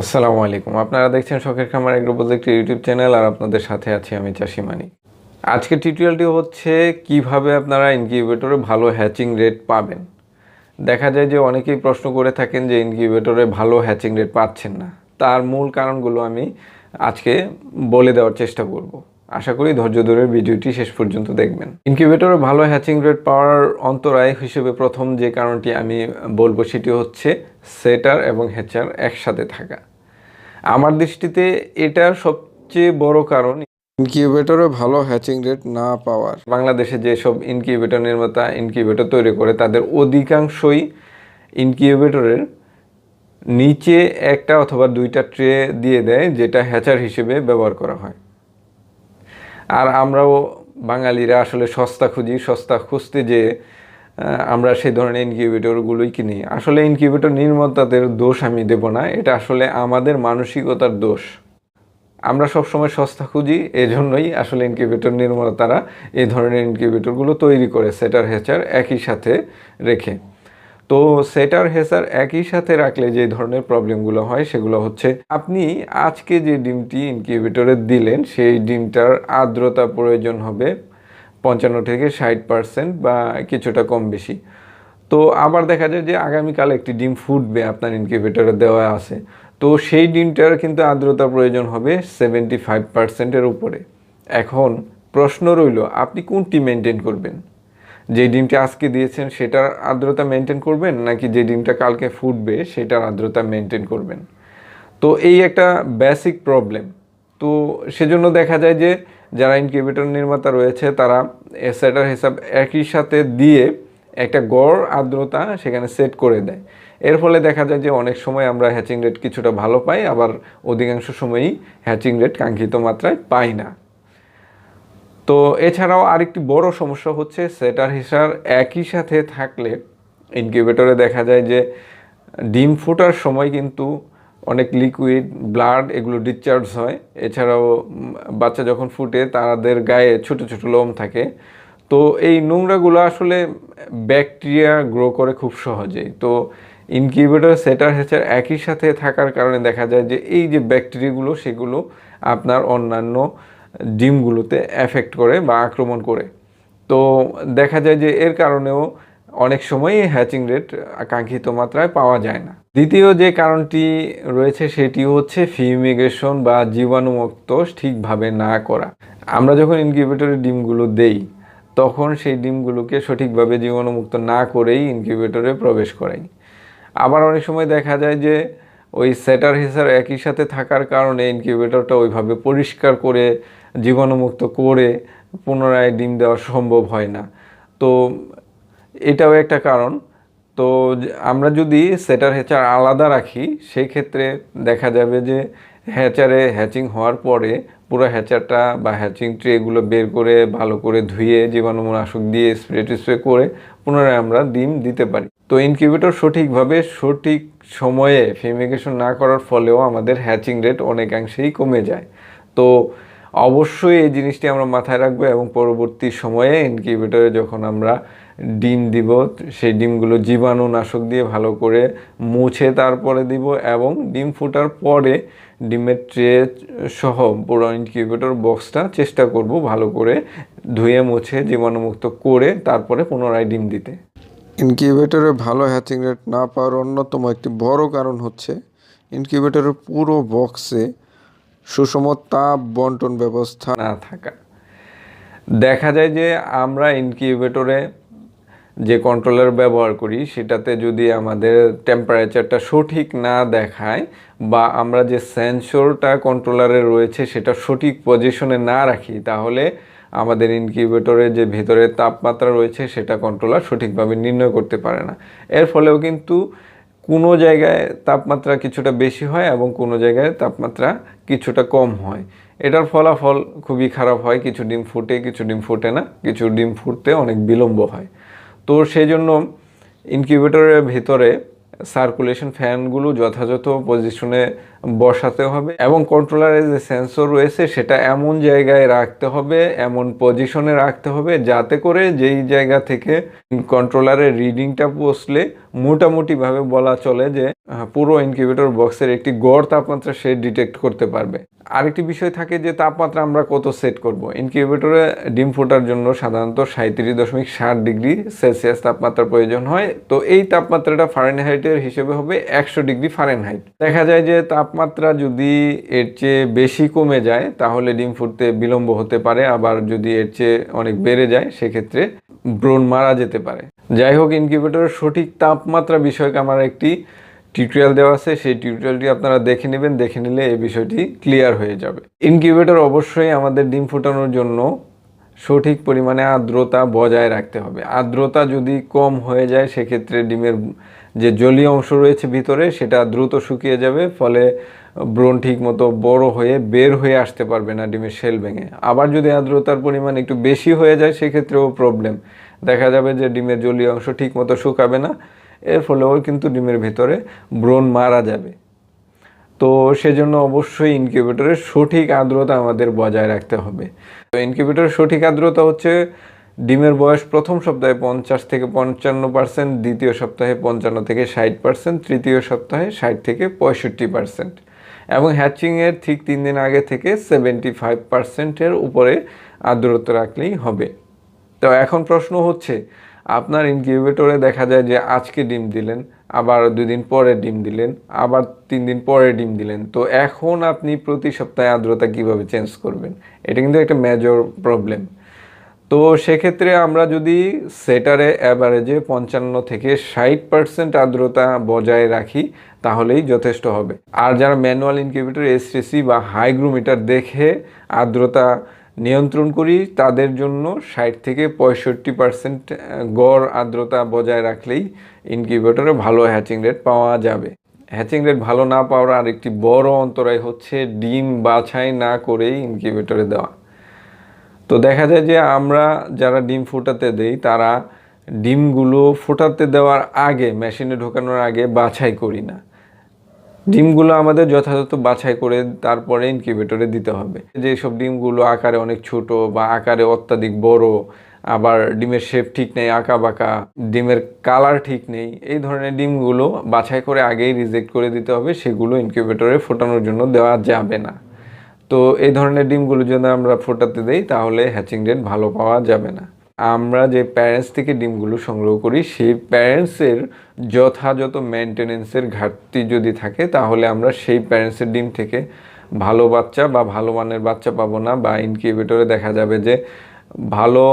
আসসালামু আলাইকুম। আপনারা দেখছেন শখের খামার এগ্রো প্রজেক্ট ইউটিউব চ্যানেল আর আপনাদের সাথে আছি আমি চাষি মানি। আজকের টিউটোরিয়ালটি হচ্ছে কীভাবে আপনারা ইনকিউবেটরে ভালো হ্যাচিং রেট পাবেন। দেখা যায় যে অনেকেই প্রশ্ন করে থাকেন যে ইনকিউবেটরে ভালো হ্যাচিং রেট পাচ্ছেন না। তার মূল কারণগুলো আমি আজকে বলে দেওয়ার চেষ্টা করব। আশা করি ধৈর্য ধরে ভিডিওটি শেষ পর্যন্ত দেখবেন। ইনকিউবেটরে ভালো হ্যাচিং রেট পাওয়ার অন্তরায় হিসেবে প্রথম যে কারণটি আমি বলব সেটি হচ্ছে সেটার এবং হ্যাচার একসাথে থাকা। আমার দৃষ্টিতে এটার সবচেয়ে বড় কারণ ইনকিউবেটরে ভালো হ্যাচিং রেট না পাওয়ার। বাংলাদেশে যেসব ইনকিউবেটর নির্মাতা ইনকিউবেটর তৈরি করে তাদের অধিকাংশই ইনকিউবেটরের নিচে একটা অথবা দুইটা ট্রে দিয়ে দেয় যেটা হ্যাচার হিসেবে ব্যবহার করা হয়। আর আমরাও বাঙালিরা আসলে সস্তা খুঁজি সস্তা খুঁজতে যে আমরা সেই ধরনের ইনকিউবেটরগুলোই কিনি। আসলে ইনকিউবেটর নির্মাতাদের দোষ আমি দেব না, এটা আসলে আমাদের মানসিকতার দোষ। আমরা সবসময় সস্তা খুঁজি, এজন্যই আসলে ইনকিউবেটর নির্মাতারা এই ধরনের ইনকিউবেটরগুলো তৈরি করে, সেটার হেচার একই সাথে রেখে। তো সেটার হেসার একই সাথে রাখলে যে ধরনের প্রবলেমগুলো হয়, সেগুলো হচ্ছে আপনি আজকে যে ডিমটি ইনকিউবেটরে দিলেন, সেই ডিমটার আর্দ্রতা প্রয়োজন হবে পঞ্চান্ন থেকে ষাট পার্সেন্ট বা কিছুটা কম বেশি। তো আবার দেখা যায় যে আগামীকাল একটি ডিম ফুটবে, আপনার ইনকিউবেটরে দেওয়া আছে। তো সেই ডিমটার কিন্তু আর্দ্রতা প্রয়োজন হবে সেভেন্টি ফাইভ পার্সেন্টের উপরে। এখন প্রশ্ন রইল, আপনি কোনটি মেনটেন করবেন? যে ডিমটা আজকে দিয়েছেন সেটার আর্দ্রতা মেনটেন করবেন, নাকি যে ডিমটা কালকে ফুটবে সেটার আর্দ্রতা মেনটেন করবেন? তো এই একটা বেসিক প্রবলেম তো সেজন্য দেখা যায় যে যারা ইনকিউবেটর নির্মাতা রয়েছে, তারা সেটার হিসাব একই সাথে দিয়ে একটা গড় আর্দ্রতা সেখানে সেট করে দেয়। এর ফলে দেখা যায় যে অনেক সময় আমরা হ্যাচিং রেট কিছুটা ভালো পাই, আবার অধিকাংশ সময়ই হ্যাচিং রেট কাঙ্ক্ষিত মাত্রায় পাই না। তো এছাড়াও আরেকটি বড় সমস্যা হচ্ছে, সেটার হিসার একই সাথে থাকলে ইনকিউবেটরে দেখা যায় যে ডিম ফোটার সময় কিন্তু অনেক লিকুইড ব্লাড এগুলো ডিসচার্জ হয়। এছাড়াও বাচ্চা যখন ফুটে, তাদের গায়ে ছোট ছোট লোম থাকে। তো এই নোংরাগুলো আসলে ব্যাকটেরিয়া গ্রো করে খুব সহজেই। তো ইনকিউবেটর সেটার হেচার একই সাথে থাকার কারণে দেখা যায় যে এই যে ব্যাকটেরিয়াগুলো সেগুলো আপনার অন্যান্য ডিমগুলোতে এফেক্ট করে বা আক্রমণ করে। তো দেখা যায় যে এর কারণেও অনেক সময়ই হ্যাচিং রেট আকাঙ্ক্ষিত মাত্রায় পাওয়া যায় না। দ্বিতীয় যে কারণটি রয়েছে সেটি হচ্ছে ফিউমিগেশন বা জীবাণুমুক্ত ঠিকভাবে না করা। আমরা যখন ইনকিউবেটরে ডিমগুলো দেই, তখন সেই ডিমগুলোকে সঠিকভাবে জীবাণুমুক্ত না করেই ইনকিউবেটরে প্রবেশ করাই। আবার অনেক সময় দেখা যায় যে ওই সেটার হিসার একই সাথে থাকার কারণে ইনকিউবেটরটা ওইভাবে পরিষ্কার করে, জীবাণুমুক্ত করে পুনরায় ডিম দেওয়া সম্ভব হয় না। তো এটাও একটা কারণ। তো আমরা যদি সেটার হ্যাচার আলাদা রাখি, সেই ক্ষেত্রে দেখা যাবে যে হ্যাচারে হ্যাচিং হওয়ার পরে পুরো হ্যাচারটা বা হ্যাচিং ট্রেগুলো বের করে, ভালো করে ধুয়ে জীবাণুনাশক দিয়ে স্প্রে টিস্প্রে করে পুনরায় আমরা ডিম দিতে পারি। তো ইনকিউবেটর সঠিকভাবে সঠিক সময়ে ফিউমিগেশন না করার ফলেও আমাদের হ্যাচিং রেট অনেকাংশেই কমে যায়। তো অবশ্যই এই জিনিসটি আমরা মাথায় রাখব এবং পরবর্তী সময়ে ইনকিউবেটরে যখন আমরা ডিম দিব সেই ডিমগুলো জীবাণু নাশক দিয়ে ভালো করে মুছে তারপরে দিব এবং ডিম ফোটার পরে ডিমের ট্রে সহ পুরো ইনকিউবেটর বক্সটা চেষ্টা করব ভালো করে ধুয়ে মুছে জীবাণুমুক্ত করে তারপরে পুনরায় ডিম দিতে। ইনকিউবেটরে ভালো হ্যাচিং রেট না পাওয়ার অন্যতম একটি বড় কারণ হচ্ছে ইনকিউবেটরের পুরো বক্সে সুষম তাপ বন্টন ব্যবস্থা না থাকা। দেখা যায় যে আমরা ইনকিউবেটরে যে কন্ট্রোলার ব্যবহার করি, সেটাতে যদি আমাদের টেম্পারেচারটা সঠিক না দেখায় বা আমরা যে সেন্সরটা কন্ট্রোলারে রয়েছে, সেটা সঠিক পজিশনে না রাখি, তাহলে আমাদের ইনকিউবেটরের যে ভিতরে তাপমাত্রা রয়েছে, সেটা কন্ট্রোলার সঠিকভাবে নির্ণয় করতে পারে না। এর ফলেও কিন্তু কোনো জায়গায় তাপমাত্রা কিছুটা বেশি হয় এবং কোনো জায়গায় তাপমাত্রা কিছুটা কম হয়। এটার ফলাফল খুবই খারাপ হয়, কিছু ডিম ফুটে, কিছু ডিম ফুটে না, কিছু ডিম ফুটতে অনেক বিলম্ব হয়। তো সেই জন্য ইনকিউবেটরের ভিতরে সার্কুলেশন ফ্যানগুলো যথাযথ পজিশনে বসাতে হবে এবং কন্ট্রোলারের যে সেন্সর রয়েছে সেটা এমন জায়গায় রাখতে হবে, এমন পজিশনে রাখতে হবে যাতে করে যেই জায়গা থেকে কন্ট্রোলারের রিডিংটা বসলে মোটামুটিভাবে বলা চলে যে পুরো ইনকিউবেটর বক্সের একটি গড় তাপমাত্রা সে ডিটেক্ট করতে পারবে। আরেকটি বিষয় থাকে যে তাপমাত্রা আমরা কত সেট করব? ইনকিউবেটরে ডিম ফোটার জন্য সাধারণত সাঁত্রিশ দশমিক ষাট ডিগ্রি সেলসিয়াস তাপমাত্রা প্রয়োজন হয়। তো এই তাপমাত্রাটা ফারেনহাইটের হিসেবে হবে একশো ডিগ্রি ফারেনহাইট দেখা যায় যে তাপমাত্রা যদি এর চেয়ে বেশি কমে যায়, তাহলে ডিম ফুটতে বিলম্ব হতে পারে, আবার যদি এর চেয়ে অনেক বেড়ে যায়, সেক্ষেত্রে ব্রণ মারা যেতে পারে। যাই হোক ইনকিউবেটরের সঠিক তাপমাত্রা বিষয়ক আমার একটি টিউটোরিয়াল দেওয়া আছে, সেই টিউটোরিয়ালটি আপনারা দেখে নেবেন, দেখে নিলে এই বিষয়টি ক্লিয়ার হয়ে যাবে। ইনকিউবেটর অবশ্যই আমাদের ডিম ফোটানোর জন্য সঠিক পরিমাণে আর্দ্রতা বজায় রাখতে হবে। আর্দ্রতা যদি কম হয়ে যায়, সেক্ষেত্রে ডিমের যে জলীয় অংশ রয়েছে ভিতরে, সেটা দ্রুত শুকিয়ে যাবে, ফলে ব্রণ ঠিক মতো বড় হয়ে বের হয়ে আসতে পারবে না ডিমের শেল ভেঙে। আবার যদি আর্দ্রতার পরিমাণ একটু বেশি হয়ে যায়, সেক্ষেত্রেও প্রবলেম দেখা যাবে যে ডিমের জলীয় অংশ ঠিক মতো শুকাবে না এর ফলেও কিন্তু ডিমের ভেতরে ব্রণ মারা যাবে। তো সেজন্য অবশ্যই ইনকিউবেটরের সঠিক আর্দ্রতা আমাদের বজায় রাখতে হবে। তো ইনকিউবেটরের সঠিক আর্দ্রতা হচ্ছে ডিমের বয়স প্রথম সপ্তাহে পঞ্চাশ থেকে পঞ্চান্ন পার্সেন্ট, দ্বিতীয় সপ্তাহে পঞ্চান্ন থেকে ষাট পার্সেন্ট, তৃতীয় সপ্তাহে ষাট থেকে পঁয়ষট্টি পার্সেন্ট এবং হ্যাচিংয়ের ঠিক তিন দিন আগে থেকে সেভেন্টি ফাইভ পার্সেন্টের উপরে আর্দ্রতা রাখলেই হবে। তো এখন প্রশ্ন হচ্ছে আপনার ইনকিউবেটরে দেখা যায় যে আজকে ডিম দিলেন, আবার দুই দিন পরে ডিম দিলেন, আবার তিন দিন পরে ডিম দিলেন। তো এখন আপনি প্রতি সপ্তাহে আর্দ্রতা কীভাবে চেঞ্জ করবেন? এটা কিন্তু একটা মেজর প্রবলেম তো সেক্ষেত্রে আমরা যদি সেটারে অ্যাভারেজে পঞ্চান্ন থেকে ষাট পার্সেন্ট আর্দ্রতা বজায় রাখি, তাহলেই যথেষ্ট হবে। আর যারা ম্যানুয়াল ইনকিউবেটর এসটিসি বা হাইগ্রোমিটার দেখে আর্দ্রতা নিয়ন্ত্রণ করি, তাদের জন্য ষাট থেকে পঁয়ষট্টি পার্সেন্ট গড় আর্দ্রতা বজায় রাখলেই ইনকিউবেটরে ভালো হ্যাচিং রেট পাওয়া যাবে। হ্যাচিং রেট ভালো না পাওয়ার আরেকটি বড় অন্তরায় হচ্ছে ডিম বাছাই না করেই ইনকিউবেটরে দেওয়া। তো দেখা যায় যে আমরা যারা ডিম ফোটাতে দেই, তারা ডিমগুলো ফোটাতে দেওয়ার আগে, মেশিনে ঢোকানোর আগে বাছাই করি না। ডিমগুলো আমাদের যথাযথ বাছাই করে তারপরে ইনকিউবেটরে দিতে হবে। যেসব ডিমগুলো আকারে অনেক ছোট বা আকারে অত্যাধিক বড়, আবার ডিমের শেপ ঠিক নেই, আঁকা বাঁকা, ডিমের কালার ঠিক নেই, এই ধরনের ডিমগুলো বাছাই করে আগেই রিজেক্ট করে দিতে হবে, সেগুলো ইনকিউবেটরে ফোটানোর জন্য দেওয়া যাবে না। তো এই ধরনের ডিমগুলো যদি আমরা ফোটাতে দেই, তাহলে হ্যাচিং রেট ভালো পাওয়া যাবে না। আমরা যে প্যারেন্টস থেকে ডিমগুলো সংগ্রহ করি, সেই প্যারেন্টসের যথাযথ মেনটেনেন্সের ঘাটতি যদি থাকে, তাহলে আমরা সেই প্যারেন্টসের ডিম থেকে ভালো বাচ্চা বা ভালো মানের বাচ্চা পাবো না বা ইনকিউবেটরে দেখা যাবে যে ভালো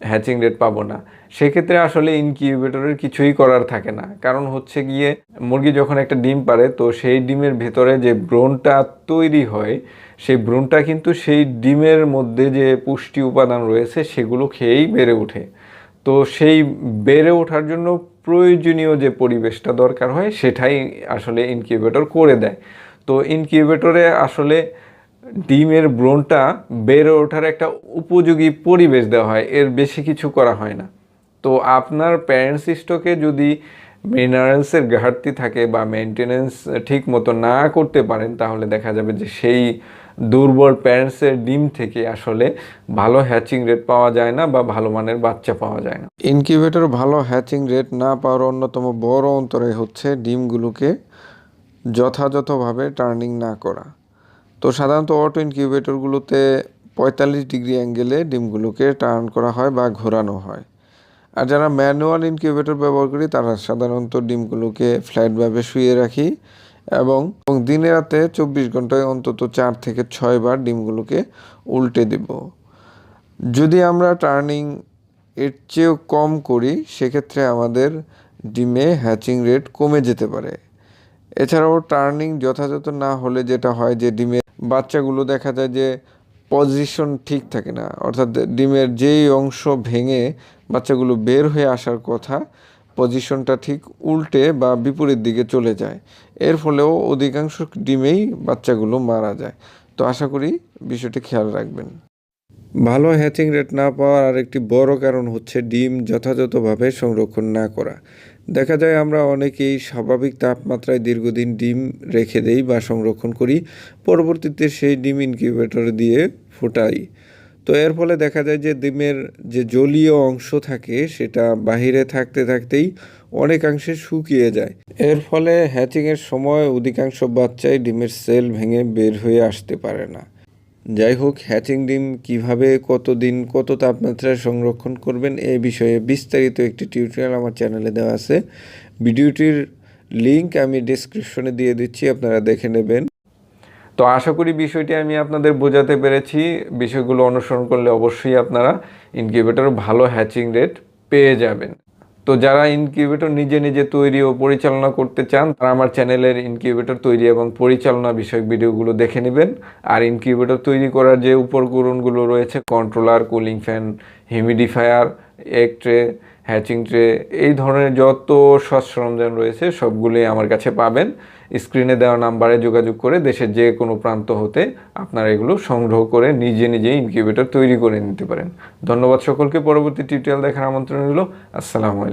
হ্যাচিং রেট পাবো না। সেক্ষেত্রে আসলে ইনকিউবেটরের কিছুই করার থাকে না। কারণ হচ্ছে গিয়ে মুরগি যখন একটা ডিম পারে, তো সেই ডিমের ভেতরে যে ব্রণটা তৈরি হয় সেই ব্রণটা কিন্তু সেই ডিমের মধ্যে যে পুষ্টি উপাদান রয়েছে সেগুলো খেয়েই বেড়ে ওঠে। তো সেই বেড়ে ওঠার জন্য প্রয়োজনীয় যে পরিবেশটা দরকার হয় সেটাই আসলে ইনকিউবেটর করে দেয়। তো ইনকিউবেটরে আসলে ডিমের ব্রণটা বেড়ে ওঠার একটা উপযোগী পরিবেশ দেওয়া হয়, এর বেশি কিছু করা হয় না। তো আপনার প্যারেন্টস স্টকে যদি মিনারেলসের ঘাটতি থাকে বা মেনটেনেন্স ঠিক মতো না করতে পারেন, তাহলে দেখা যাবে যে সেই দুর্বল প্যারেন্টসের ডিম থেকে আসলে ভালো হ্যাচিং রেট পাওয়া যায় না বা ভালো মানের বাচ্চা পাওয়া যায় না। ইনকিউবেটর ভালো হ্যাচিং রেট না পাওয়ার অন্যতম বড় অন্তরে হচ্ছে ডিমগুলোকে যথাযথভাবে টার্নিং না করা। তো সাধারণত অটো ইনকিউবেটরগুলোতে পঁয়তাল্লিশ ডিগ্রি অ্যাঙ্গেলে ডিমগুলোকে টার্ন করা হয় বা ঘোরানো হয়। আর যারা ম্যানুয়াল ইনকিউবেটর ব্যবহার করি, তারা সাধারণত ডিমগুলোকে ফ্ল্যাটভাবে শুয়ে রাখি এবং দিনে রাতে চব্বিশ ঘন্টায় অন্তত চার থেকে ছয়বার ডিমগুলোকে উল্টে দেব। যদি আমরা টার্নিং এর চেয়েও কম করি, সেক্ষেত্রে আমাদের ডিমে হ্যাচিং রেট কমে যেতে পারে। এছাড়াও টার্নিং যথাযথ না হলে যেটা হয় যে ডিমের বাচ্চাগুলো দেখা যায় যে পজিশন ঠিক থাকে না। অর্থাৎ ডিমের যেই অংশ ভেঙে বাচ্চাগুলো বের হয়ে আসার কথা পজিশনটা ঠিক উল্টে বা বিপরীত দিকে চলে যায়। এর ফলেও অধিকাংশ ডিমেই বাচ্চাগুলো মারা যায়। তো আশা করি বিষয়টি খেয়াল রাখবেন। ভালো হ্যাচিং রেট না পাওয়ার আরেকটি বড় কারণ হচ্ছে ডিম যথাযথভাবে সংরক্ষণ না করা। দেখা যায় আমরা অনেকেই স্বাভাবিক তাপমাত্রায় দীর্ঘদিন ডিম রেখে দেই বা সংরক্ষণ করি, পরবর্তীতে সেই ডিম ইনকিউবেটর দিয়ে ফোটাই। তো এর ফলে দেখা যায় যে ডিমের যে জলীয় অংশ থাকে, সেটা বাহিরে থাকতে থাকতেই অনেকাংশে শুকিয়ে যায়। এর ফলে হ্যাচিংয়ের সময় অধিকাংশ বাচ্চাই ডিমের সেল ভেঙে বের হয়ে আসতে পারে না। যাই হোক, হ্যাচিং ডিম কীভাবে কত দিন কত তাপমাত্রায় সংরক্ষণ করবেন, এ বিষয়ে বিস্তারিত একটি টিউটোরিয়াল আমার চ্যানেলে দেওয়া আছে। ভিডিওটির লিংক আমি ডিসক্রিপশনে দিয়ে দিচ্ছি, আপনারা দেখে নেবেন। তো আশা করি বিষয়টি আমি আপনাদের বোঝাতে পেরেছি। বিষয়গুলো অনুসরণ করলে অবশ্যই আপনারা ইনকিউবেটর ভালো হ্যাচিং রেট পেয়ে যাবেন। তো যারা ইনকিউবেটর নিজে নিজে তৈরি ও পরিচালনা করতে চান, তারা আমার চ্যানেলের ইনকিউবেটর তৈরি এবং পরিচালনা বিষয়ক ভিডিওগুলো দেখে নেবেন। আর ইনকিউবেটর তৈরি করার যে উপকরণগুলো রয়েছে কন্ট্রোলার কুলিং ফ্যান হিউমিডিফায়ার এক ট্রে হ্যাচিং ট্রে এই ধরনের যত সস সরঞ্জাম রয়েছে, সবগুলোই আমার কাছে পাবেন। স্ক্রিনে দেওয়া নাম্বারে যোগাযোগ করে দেশের যে কোনো প্রান্ত হতে আপনারা এগুলো সংগ্রহ করে নিজে নিজে ইনকিউবেটর তৈরি করে নিতে পারেন। ধন্যবাদ সকলকে। পরবর্তী টিউটোরিয়াল দেখার আমন্ত্রণ রইল। আসসালামু আলাইকুম।